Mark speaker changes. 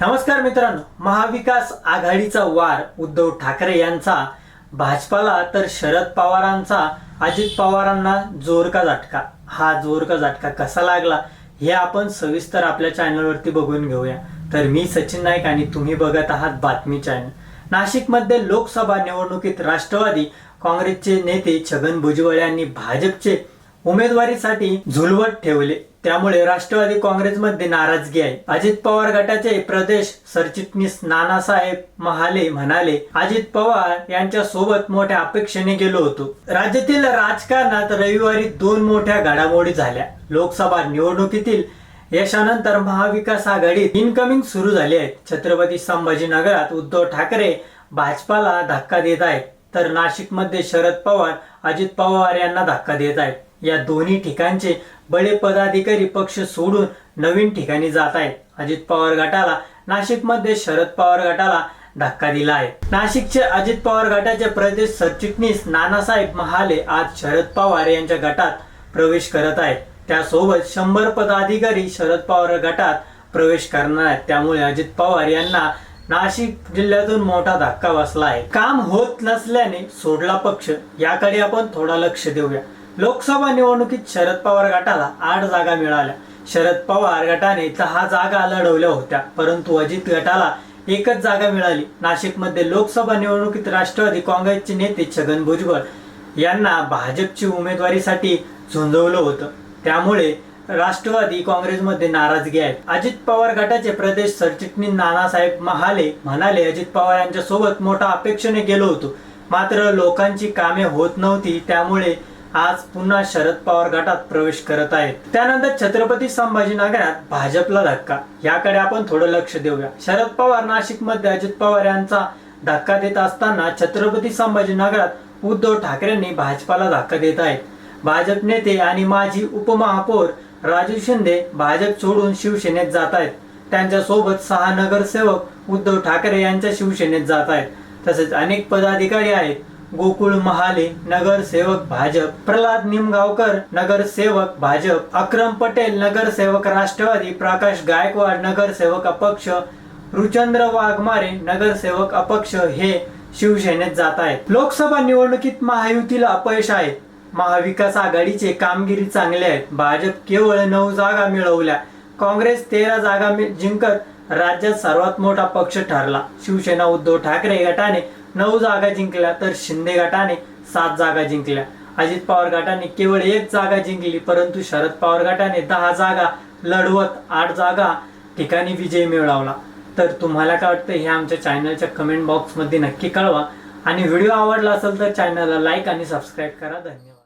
Speaker 1: नमस्कार मित्रांनो महाविकास आघाडीचा वार उद्धव ठाकरे यांचा भाजपाला तर शरद पवारांचा अजित पवारांना जोर का झटका. हा जोर का झटका कसा लागला हे आपण सविस्तर आपल्या चॅनलवरती बघून घेऊया. तर मी सचिन नाईक आणि तुम्ही बघत आहात बातमी चॅनल. नाशिकमध्ये लोकसभा निवडणुकीत राष्ट्रवादी काँग्रेसचे नेते छगन भुजबळ यांनी भाजपचे उमेदवारीसाठी झुलवत ठेवले. त्यामुळे राष्ट्रवादी काँग्रेसमध्ये नाराजगी आहे. अजित पवार गटाचे प्रदेश सरचिटणीस नानासाहेब महाले म्हणाले अजित पवार यांच्या सोबत मोठ्या अपेक्षेने गेलो होतो. राज्यातील राजकारणात रविवारी दोन मोठ्या घडामोडी झाल्या. लोकसभा निवडणुकीतील यशानंतर महाविकास आघाडीत इनकमिंग सुरू झाली आहे छत्रपती संभाजीनगरात उद्धव ठाकरे भाजपाला धक्का देत आहेत. तर नाशिकमध्ये शरद पवार अजित पवार यांना धक्का देत आहेत. या दोन्ही ठिकाणचे बडे पदाधिकारी पक्ष सोडून नवीन ठिकाणी जात आहेत. अजित पवार गटाला नाशिकमध्ये शरद पवार गटाला धक्का दिला आहे. नाशिकचे अजित पवार गटाचे प्रदेश सरचिटणीस नानासाहेब महाले आज शरद पवार यांच्या गटात प्रवेश करत आहेत. त्यासोबत शंभर पदाधिकारी शरद पवार गटात प्रवेश करणार आहेत. त्यामुळे अजित पवार यांना नाशिक जिल्ह्यातून मोठा धक्का बसला आहे. काम होत नसल्याने सोडला पक्ष. याकडे आपण थोडा लक्ष देऊया. लोकसभा निवडणुकीत शरद पवार गटाला आठ जागा मिळाल्या. शरद पवार गटाने दहा जागा लढवल्या होत्या परंतु अजित गटाला एकच जागा मिळाली. नाशिकमध्ये लोकसभा निवडणुकीत राष्ट्रवादी काँग्रेसचे नेते छगन भुजबळ यांना भाजपची उमेदवारीसाठी झुंजवलं होतं. त्यामुळे राष्ट्रवादी काँग्रेसमध्ये नाराजगी आहे. अजित पवार गटाचे प्रदेश सरचिटणीस नानासाहेब महाले म्हणाले अजित पवार यांच्या सोबत मोठा अपेक्षेने गेलो होतो. मात्र लोकांची कामे होत नव्हती. त्यामुळे आज पुन्हा शरद पवार गटात प्रवेश करत आहेत. त्यानंतर छत्रपती संभाजीनगरात भाजपला धक्का. याकडे आपण थोडं लक्ष देऊया. शरद पवार नाशिकमध्ये अजित पवार यांचा धक्का देत असताना छत्रपती संभाजीनगरात उद्धव ठाकरेंनी भाजपाला धक्का देत आहेत. भाजप नेते आणि माजी उपमहापौर राजू शिंदे भाजप सोडून शिवसेनेत जात आहेत. त्यांच्यासोबत सहा नगरसेवक उद्धव ठाकरे यांच्या शिवसेनेत जात आहेत. तसेच अनेक पदाधिकारी आहेत. गोकुळ महाले नगरसेवक भाजप. प्रल्हाद निमगावकर नगरसेवक भाजप. अक्रम पटेल नगरसेवक राष्ट्रवादी. प्रकाश गायकवाड नगरसेवक अपक्ष. रुचंद्र वाघमारे नगरसेवक अपक्ष. हे शिवसेनेत जात आहेत. लोकसभा निवडणुकीत महायुतीला अपयश आहे. महाविकास आघाडीचे कामगिरी चांगले आहेत. भाजप केवळ नऊ जागा मिळवल्या. काँग्रेस तेरा जागा जिंकत राज्यात सर्वात मोठा पक्ष ठरला. शिवसेना उद्धव ठाकरे गटाने नऊ जागा जिंकल्या तर शिंदे गटाने सात जागा जिंकल्या. अजित पवार गटाने केवळ एक जागा जिंकली परंतु शरद पवार गटाने दहा जागा लढवत आठ जागा ठिकाणी विजय मिळवला. तर तुम्हाला काय वाटतं हे आमच्या चॅनलच्या कमेंट बॉक्समध्ये नक्की कळवा. आणि व्हिडिओ आवडला असेल तर चॅनलला लाईक आणि सबस्क्राईब करा. धन्यवाद.